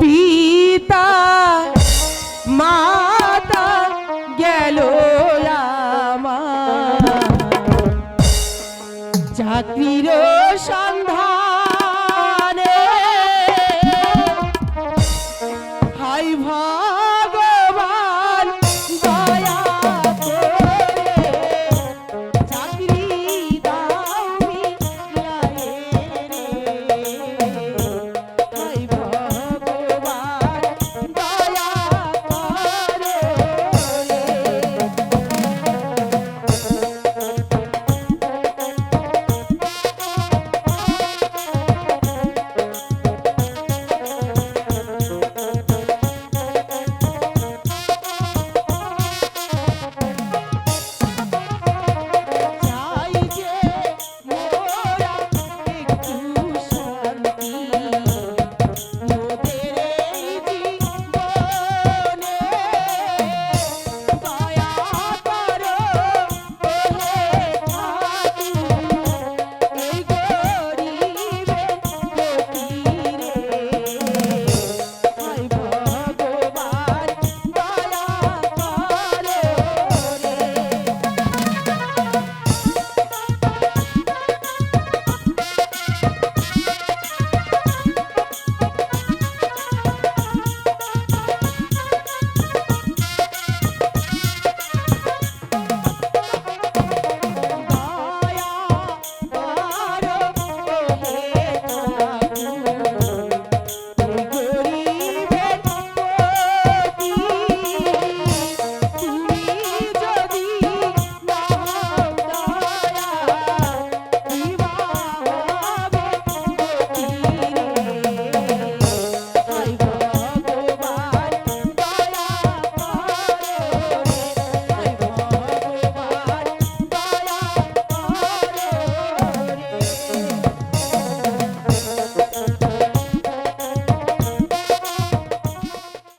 পিতা মাতা গেল চাকরির সন্ধানে হাই ভাই